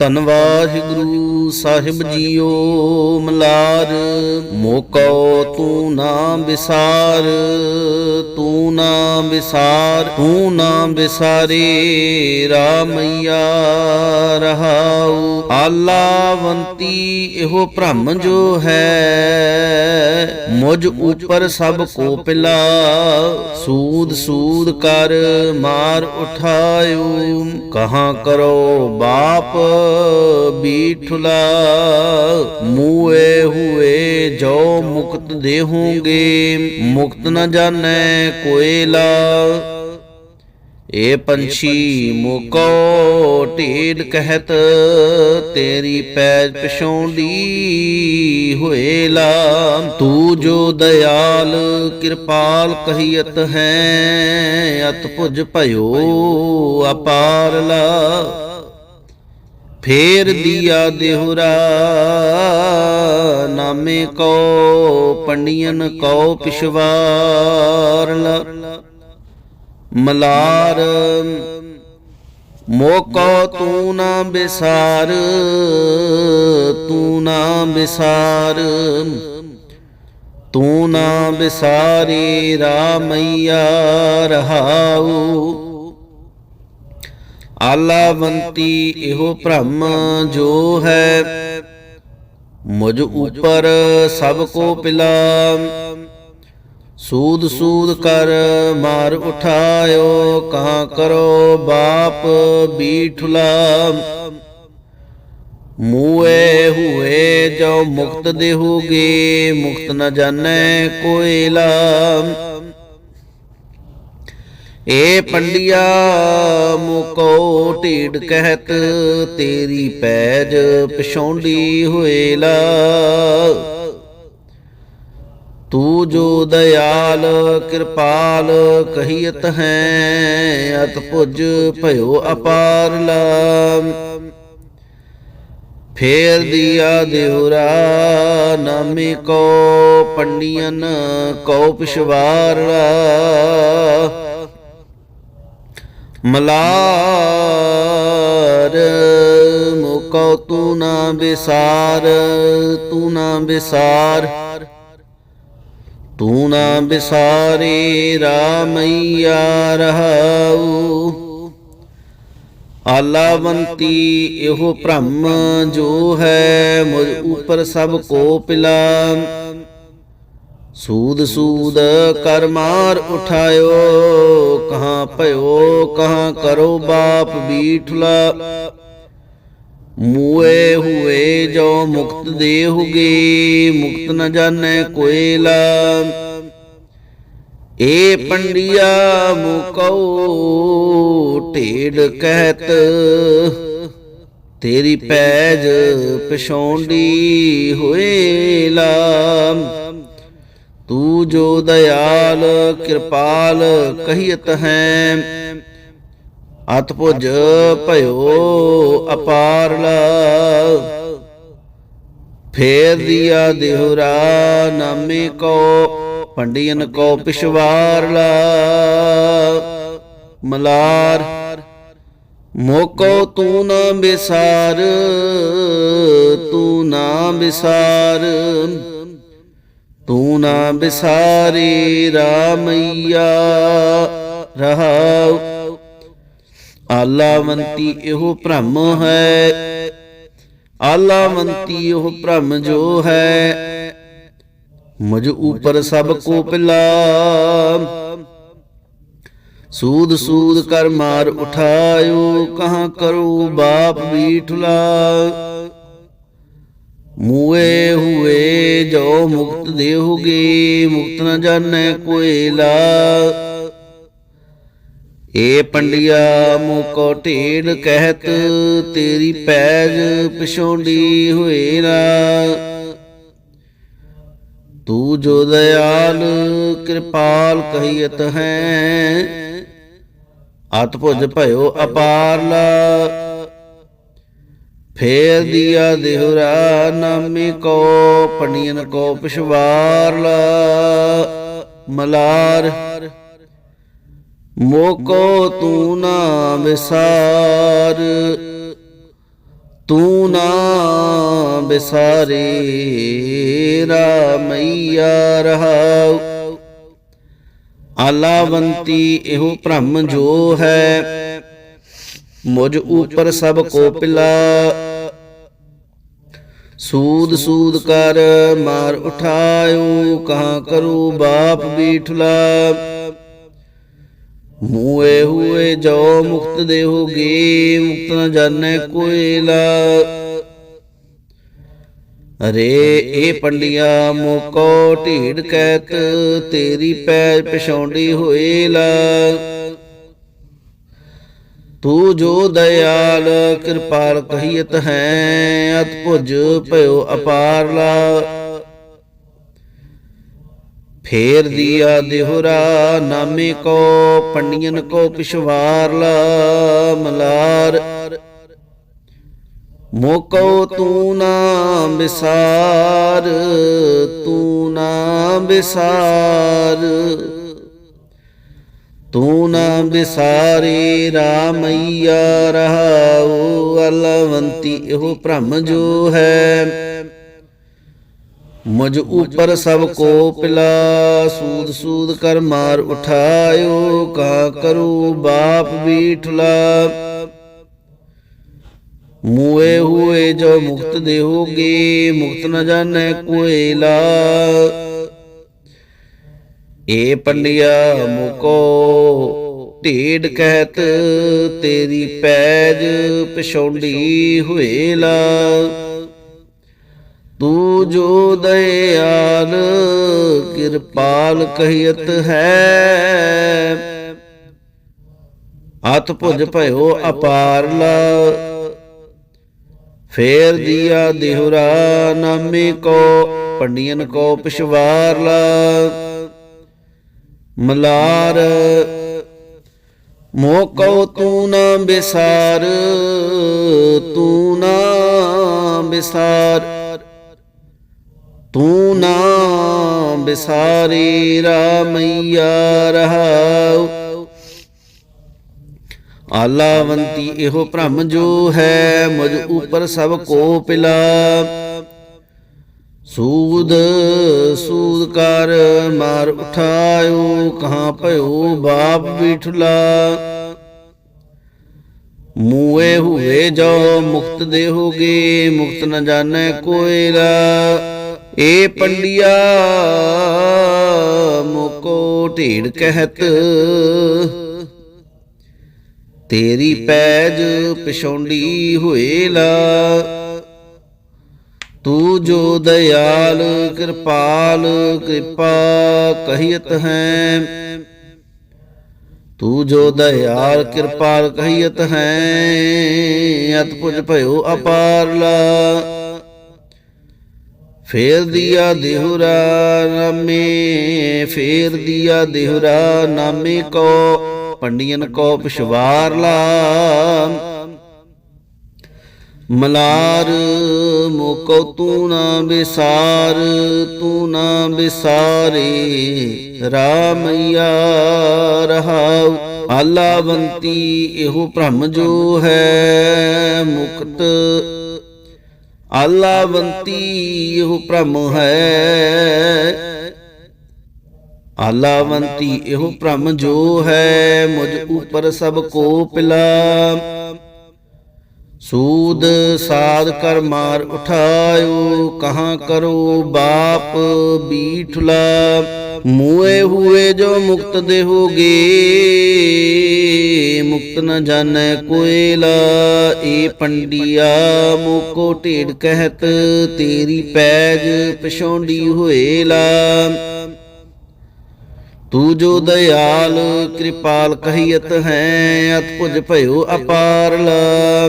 ਧੰਨ ਵਾਹਿਗੁਰੂ ਸਾਹਿਬ ਜੀਓ ਮਲਾਰ, ਮੋਕੋ ਤੂੰ ਨਾ ਵਿਸਾਰ, ਤੂੰ ਨਾ ਵਿਸਾਰ, ਤੂੰ ਨਾ ਵਿਸਾਰੇ, ਰਾਮਈਆ ਰਹਾਉ। ਆਲਾਵੰਤੀ ਇਹੋ ਭ੍ਰਮ ਜੋ ਹੈ, ਮੁਝ ਉਪਰ ਸਭ ਕੋ ਪਿਲਾ, ਸੂਦ ਸੂਦ ਕਰ ਮਾਰ ਉਠਾਇਓ। ਕਹਾ ਕਰੋ ਬਾਪ ਬੀਠੁਲਾ, ਮੂਏ ਹੁਏ ਜੋ ਮੁਕਤ ਦੇਹੋਗੇ, ਮੁਕਤ ਨ ਜਾਣੈ ਕੋਇ ਏ ਪੰਛੀ, ਮੋਕੋ ਢੇਡ ਕਹਿਤ, ਤੇਰੀ ਪੈਜ ਪਿਛੋਂਡੀ ਹੋਏ ਲਾ ਤੂੰ ਜੋ ਦਿਆਲ ਕਿਰਪਾਲ ਕਹੀਤ ਹੈ ਅਤ ਭੁਜ ਭਇਓ ਅਪਾਰ ਲਾ ਫੇਰ ਦੀਆ ਦੇਹੁਰਾ ਨਾਮੇ ਕੋ ਪੰਡੀਅਨ ਕੋ ਪਿਛਵਾਰ ਲਾ ਮਲਾਰ ਮੋਕੋ ਤੂੰ ਨਾ ਬਿਸਾਰ ਤੂੰ ਨਾ ਬਿਸਾਰ। ਤੂੰ ਨਾ ਬਿਸਾਰੀ ਰਾਮਈਆ ਰਹਾਉ ਆਲਾਵੰਤੀ ਇਹੋ ਭ੍ਰਮ ਜੋ ਹੈ। ਮੁਝ ਉਪਰ ਸਭ ਕੋ ਪਿਲਾ ਸੂਦ ਸੂਦ ਕਰ ਮਾਰ ਉਠਾਇਓ, ਕਹਾਂ ਕਰੋ ਬਾਪ ਬੀਠੁਲਾ ਮੂਏ ਹੁਏ ਜੋ ਮੁਕਤ ਦੇਹੋਗੇ, ਮੁਕਤ ਨ ਜਾਣੈ ਕੋਈ ਲਾ ਏ ਪੰਡਿਆ ਮੁਕੋ ਢੀਡ ਕਹਿਤ, ਤੇਰੀ ਪੈਜ ਪਛੌਂਡੀ ਹੋਏ ਲਾ ਤੂੰ ਜੋ ਦਿਆਲ ਕਿਰਪਾਲ ਕਹੀਤ ਹੈ, ਅਤ ਭੁਜ ਭਇਓ ਅਪਾਰ ਲਾ ਫੇਰ ਦਿਆ ਦੇਹੁਰਾ ਨਾਮੇ ਕੋ ਪੰਡੀਆਂ ਕੋ ਪਿਸ਼ਵਾਰ ਮਲਾਰ। ਮੁਕੋ ਤੂੰ ਨਾ ਵਿਸਾਰ ਤੂੰ ਨਾ ਵਿਸਾਰ ਤੂੰ ਨਾ ਵਿਸਾਰੇ ਰਾਮਈਆ ਰਹਾਉ। ਆਲਾਵੰਤੀ ਇਹੋ ਭ੍ਰਮ ਜੋ ਹੈ, ਮੁਝ ਉਪਰ ਸਭ ਕੋ ਪਿਲਾ। ਸੂਦ ਸੂਦ ਕਰ ਮਾਰ ਉਠਾਇਓ, ਕਹਾਂ ਭਇਓ, ਕਹਾਂ ਕਰੋ ਬਾਪ ਬੀਠਲਾ। ਮੂਏ ਹੁਏ ਜੋ ਮੁਕਤ ਦੇਹੁਗੇ, ਮੁਕਤ ਨ ਜਾਣੈ ਕੋਈ ਏ ਪੰਡਿਆ ਮੁਕਉ ਢੇਡ ਕਹਿਤ। ਤੇਰੀ ਪੈਜ ਪਿਛੋਂਡੀ ਹੋਏ ਲਾਮ ਤੂੰ ਜੋ ਦਇਆਲ ਕਿਰਪਾਲ ਕਹੀਤ ਹੈ, ਅਤ ਭਇਓ ਅਪਾਰ ਫੇਰ ਦਿਆ ਦੇਹੁਰਾ ਨਾਮੇ ਕੋ, ਪੰਡੀਅਨ ਕੋ ਪਿਸ਼ਵਾਰ ਮਲਾਰ, ਮੋਕੋ ਤੂੰ ਨਾ ਬਿਸਾਰ, ਤੂੰ ਨਾ ਬਿਸਾਰ। ਤੂੰ ਨਾ ਬਿਸਾਰੀ ਰਾਮਈਆ, ਰਹਾਉ। ਆਲਾਵੰਤੀ ਇਹੋ ਭ੍ਰਮ ਹੈ। ਆਲਾਵੰਤੀ ਇਹੋ ਭ੍ਰਮ ਜੋ ਹੈ। ਮੁਝ ਉਪਰ ਸਭ ਕੋ ਪਿਲਾ ਸੂਦ ਸੂਦ ਕਰ ਮਾਰ ਉਠਾਇਓ, ਕਹਾਂ ਕਰੋ ਬਾਪ ਵੀ ਠੁਲਾ ਮੂਏ ਹੁਏ ਜੋ ਮੁਕਤ ਦੇਹੁਗੇ, ਮੁਕਤ ਨ ਜਾਣੈ ਕੋਈ ਲਾ। ਏ ਪੰਡਿਆ ਮੁਕੋ ਢੇਡ ਕਹਿਤ, ਤੇਰੀ ਪੈਜ ਪਿਛੋਂਡੀ ਹੋਏ ਨਾ। ਤੂੰ ਜੋ ਦਇਆਲ, ਕਿਰਪਾਲ ਕਹੀਤ ਹੈ। ਅਤ ਭੁਜ ਭਇਓ ਅਪਾਰ ਲਾ ਫੇਰ ਦਿਆ ਦੇਹੁਰਾ ਨਾਮੇ ਕੋ ਪੰਡੀਅਨ ਕੋ ਪਿਸ਼ਵਾਰ ਮਲਾਰ ਮੋਕੋ ਤੂੰ ਨਾ ਵਿਸਾਰ। ਤੂੰ ਨਾ ਬਿਸਾਰੇ ਰਾਮਈਆ ਰਹਾਉ। ਆਲਾਵੰਤੀ ਇਹੋ ਭ੍ਰਮ ਜੋ ਹੈ ਮੁਝ ਉਪਰ ਸਭ ਕੋ ਪਿਲਾ। ਸੂਦ ਸੂਦ ਕਰ ਮਾਰ ਉਠਾਇਓ, ਕਹਾਂ ਕਰੂ ਬਾਪ ਬੀਠਲਾ। ਮੂਏ ਹੋਏ ਜੋ ਮੁਕਤ ਦੇਹੋਗੇ ਮੁਕਤ ਨ ਜਾਣੈ ਕੋਈ ਲਾ ਅਰੇ ਇਹ ਪੰਡਿਆ, ਮੋਕੋ ਢੀੜ ਕਹਿਤ ਤੇਰੀ ਪੈਰ ਪਛੌਂਡੀ ਹੋਏ ਲਾ ਤੂੰ ਜੋ ਦਇਆਲ ਕਿਰਪਾਲ ਕਹੀਤ ਹੈ, ਅਤ ਭੁਜ ਭਇਓ ਅਪਾਰ ਲਾ। ਫੇਰ ਦੀਆ ਦਿਹਰਾ ਨਾਮੇ ਕੋ ਪੰਡਿයਨ ਕੋ ਪਿਸ਼ਵਾਰ ਲਾ ਮਲਾਰ। ਮੋਕੋ ਤੂੰ ਨਾ ਬਿਸਾਰ, ਤੂੰ ਨਾ ਵਿਸਾਰ ਤੂੰ ਨਾ ਬਿਸਾਰੇ ਰਾਮਈਆ ਰਹਾਉ, ਅਲਵੰਤੀ, ਇਹੋ ਭ੍ਰਮ ਜੋ ਹੈ। ਮੁਝ ਉਪਰ ਸਭ ਕੋ ਪਿਲਾ, ਸੂਦ ਸੂਦ ਕਰ ਮਾਰ ਉਠਾਇਓ, ਕਾ ਕਰੂ ਬਾਪ ਬੀਠਲਾ ਮੂਏ ਹੋਏ ਜੋ ਮੁਕਤ ਦੇਹੋਗੇ, ਮੁਕਤ ਨ ਜਾਣੈ ਕੋਈ ਲਾ ਏ ਪੰਡਿਆ ਮੁਕੋ ਢੇਡ ਕਹਿਤ ਤੇਰੀ ਪੈਜ ਪਛੌਂਡੀ ਹੋਏ ਲਾ ਤੂੰ ਜੋ ਦਇਆਲ ਕਿਰਪਾਲ ਕਹੀਤ ਹੈ। ਹੱਥ ਭੁਜ ਭਇਓ ਅਪਾਰ ਲਾ ਫੇਰ ਦੀਆ ਦੇਹੁਰਾ ਨਾਮੇ ਕੋ ਪੰਡੀਅਨ ਕੋ ਪਿਸ਼ਵਾਰ ਲਾ ਮਲਾਰ। ਮੋਹ ਤੂੰ ਨਾ ਬਿਸਾਰ, ਤੂੰ ਨਾ ਬਿਸਾਰ। ਤੂੰ ਨਾ ਬਿਸਾਰੀ, ਰਾਮਈਆ ਰਹਾਉ। ਆਲਾਵੰਤੀ ਇਹੋ ਭ੍ਰਮ ਜੋ ਹੈ, ਮੁਝ ਉਪਰ ਸਭ ਕੋ ਪਿਲਾ। ਸੂਦ ਸੂਦ ਕਰ ਮਾਰ ਉਠਾਇਓ, ਕਹਾਂ ਭਇਓ ਬਾਪ ਬੀਠਲਾ। ਮੂਏ ਹੋਏ ਜੋ ਮੁਕਤ ਦੇਹੋਗੇ, ਮੁਕਤ ਨ ਜਾਣੈ ਕੋਈ ਲਾ ਏ ਪੰਡਿਆ, ਮੁਕੋ ਢੀੜ ਕਹਿਤ। ਤੇਰੀ ਪੈਜ ਪਿਛੌਂਡੀ ਹੋਏ ਲਾ ਤੂੰ ਜੋ ਦਇਆਲ, ਕਿਰਪਾਲ, ਕਿਰਪਾ ਕਹੀਤ ਹੈ। ਤੂੰ ਜੋ ਦਇਆਲ, ਕਿਰਪਾਲ ਕਹੀਤ ਹੈ, ਅਤ ਪੁਜ ਭਇਓ ਅਪਾਰ ਫੇਰ ਦਿਆ ਦੇਹੁਰਾ ਨਾਮੇ, ਫੇਰ ਦਿਆ ਦੇਹੁਰਾ ਨਾਮੇ ਕੋ, ਪੰਡੀਅਨ ਕੋ ਪਿਸ਼ਵਾਰਲਾ ਮਲਾਰ, ਮੋਕੋ ਤੂੰ ਨਾ ਵਿਸਾਰ ਤੂੰ ਨਾ ਬਿਸਾਰੇ, ਰਾਮਈਆ ਰਹਾਉ। ਆਲਾਵੰਤੀ ਇਹੋ ਭ੍ਰਮ ਜੋ ਹੈ ਮੁਕਤ। ਆਲਾਵੰਤੀ ਇਹੋ ਭ੍ਰਮ ਹੈ। ਆਲਾਵੰਤੀ ਇਹੋ ਭ੍ਰਮ ਜੋ ਹੈ, ਮੁਝ ਉਪਰ ਸਭ ਕੋ ਪਿਲਾ। ਸੂਦ ਸਾਧ ਕਰ ਮਾਰ ਉਠਾਇਓ, ਕਹਾਂ ਕਰੋ ਬਾਪ ਬੀਠਲਾ ਮੂਏ ਹੋਏ ਜੋ ਮੁਕਤ ਦੇ ਦੇਹੋਗੇ, ਮੁਕਤ ਨ ਜਾਣੈ ਕੋਇਲਾ ਏ ਪੰਡਿਆ, ਮੋਕੋ ਢੇੜ ਕਹਿਤ, ਤੇਰੀ ਪੈਜ ਪਛੌਂਡੀ ਹੋਏ ਲਾ। ਤੂੰ ਜੋ ਦਇਆਲ ਕਿਰਪਾਲ ਕਹੀਤ ਹੈ, ਅਤ ਭੁਜ ਭਇਓ ਅਪਾਰ ਲਾ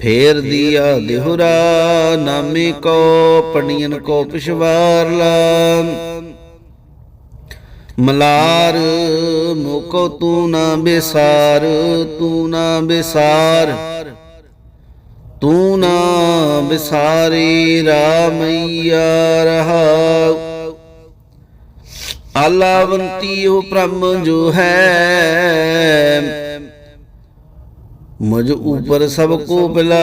ਫੇਰ ਦੀਆ ਦੇਹੁਰਾ ਨਾਮੇ ਕੋ ਪੰਡੀਅਨ ਕੋ ਪਿਸ਼ਵਾਰ ਲਾ ਮਲਾਰ, ਮੋਕੋ ਤੂੰ ਨਾ ਬਿਸਾਰ, ਤੂੰ ਨਾ ਬਿਸਾਰ। ਤੂੰ ਨਾ ਬਿਸਾਰੀ ਰਾਮਈਆ ਰਹਾਉ। ਆਲਾਵੰਤੀ ਉਹ ਬ੍ਰਹਮ ਜੋ ਹੈ। ਮਜ ਉਪਰ ਸਭ ਕੋ ਬਿਲਾ।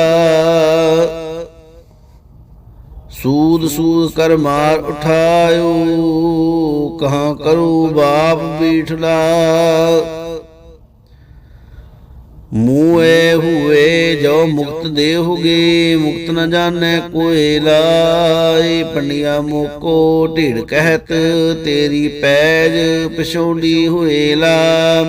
ਸੂਦ ਸੂਦ ਕਰ ਮਾਰ ਉਠਾਇਓ, ਕਹਾਂ ਕਰੋ ਬਾਪ ਬੀਠਲਾ ਮੂਏ ਹੁਏ ਜੋ ਮੁਕਤ ਦੇ ਹੋਗੇ ਮੁਕਤ ਨ ਜਾਣੈ ਕੋਇ ਲਾਏ ਪੰਡਿਆ ਮੋਕੋ ਢੀੜ ਕਹਿਤ, ਤੇਰੀ ਪੈਜ ਪਿਛੋੜੀ ਹੋਏ ਲਾ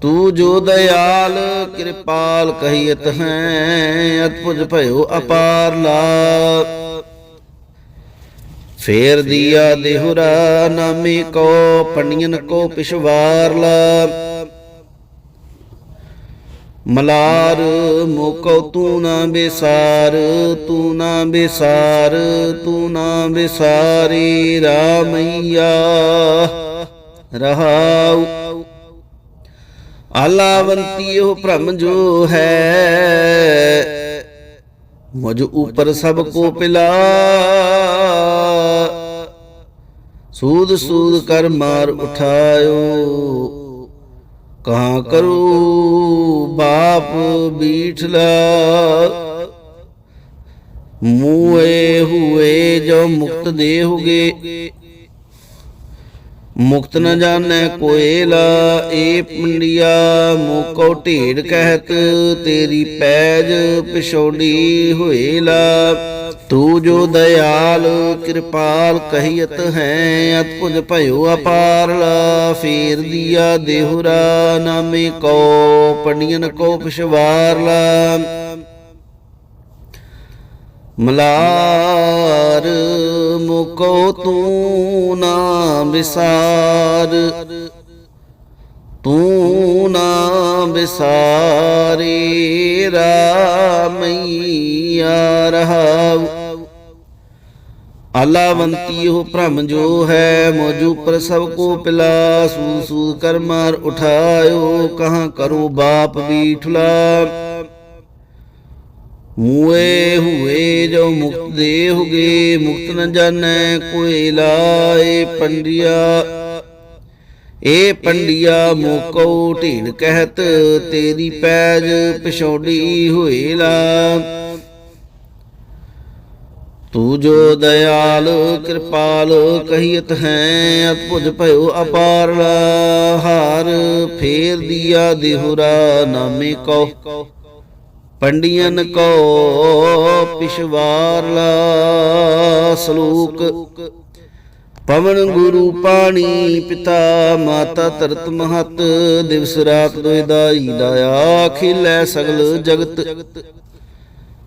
ਤੂੰ ਜੋ ਦਇਆਲ, ਕਿਰਪਾਲ ਕਹੀਤ ਹੈ ਅਤਪੁਜ ਭਇਓ ਅਪਾਰ ਲਾ ਫੇਰ ਦੀਆ ਦੇਹੁਰਾ ਨਾਮੇ ਕੋ ਪੰਡਿයਨ ਕੋ ਪਿਛਵਾਰ ਲਾ ਮਲਾਰ ਮੋਕੋ ਤੂੰ ਨਾ ਬੇਸਾਰ, ਤੂੰ ਨਾ ਬੇਸਾਰ, ਤੂੰ ਨਾ ਬੇਸਾਰੀ, ਰਾਮਈਆ ਰਹਾਉ। ਆਲਾਵੰਤੀ ਉਹ ਭ੍ਰਮ ਜੋ ਹੈ, ਮੁਝ ਉਪਰ ਸਭ ਕੋ ਪਿਲਾ। ਸੂਦ ਸੂਦ ਕਰ ਮਾਰ ਉਠਾਇਓ। ਕਹਾਂ ਕਰੂ ਬਾਪ ਬੀਠਲਾ ਮੂਏ ਹੁਏ ਜੋ ਮੁਕਤ ਦੇ ਹੋਗੇ ਮੁਕਤ ਨ ਜਾਣੈ ਕੋਇ ਲਾ ਏ ਪੰਡਿਆ ਮੋਕੋ ਢੇੜ ਕਹਿਤ, ਤੇਰੀ ਪੈਜ ਪਿਛੋੜੀ ਹੋਏ ਲਾ। ਤੂੰ ਜੋ ਦਇਆਲ ਕਿਰਪਾਲ ਕਹੀਤ ਹੈ ਅਤਪੁਜ ਭਇਓ ਅਪਾਰ ਫੇਰ ਦੀਆ ਦੇਹੁਰਾ ਨਾਮੇ ਕੋ ਪੰਡਿයਨ ਕੋ ਪਿਛਵਾਰ ਲਾ। ਮਲਾਰ ਮੁਕੋ ਤੂੰ ਨਾ ਵਿਸਾਰ ਤੂੰ ਨਾ ਵਿਸਾਰੇ ਰਾਮਈਆ ਰਹਾਉ। ਆਲਾਵੰਤੀ ਉਹ ਭ੍ਰਮ ਜੋ ਹੈ, ਮੋਜੂ ਪਰ ਸਭ ਕੋ ਪਿਲਾ ਸੂ ਸੂ ਕਰ ਮਾਰ ਉਠਾਇਓ, ਕਹਾਂ ਕਰੋ ਬਾਪ ਬੀਠਲਾ ਮੂਏ ਹੁਏ ਜੋ ਮੁਕਤ ਦੇ ਹੋਗੇ, ਮੁਕਤ ਨ ਜਾਣੈ ਕੋਈ ਲਾਏ ਪੰਡਿਆ। ਏ ਪੰਡਿਆ ਮੋਕੋ ਢੀੜ ਕਹਿਤ, ਤੇਰੀ ਪੈਜ ਪਿਛੋੜੀ ਹੋਏ ਲਾ। ਤੂੰ ਜੋ ਦਇਆਲ, ਕਿਰਪਾਲ ਕਹੀਤ ਹੈ, ਅਤਭੁਜ ਭਇਓ ਅਪਾਰ ਹਾਰ, ਫੇਰ ਦਿਆ ਦੇਹੁਰਾ ਨਾਮੇ ਕੋ ਪੰਡਿਯਨ ਕੋ ਪਿਛਵਾਰ ਲਾ ਸਲੂਕ। ਪਵਨ ਗੁਰੂ ਪਾਣੀ ਪਿਤਾ, ਮਾਤਾ ਧਰਤ ਮਹਤ, ਦਿਵਸ ਰਾਤ ਦੋਇ ਦਾਈ ਦਾਇਆ ਖਿਲੈ ਸਗਲ ਜਗਤ।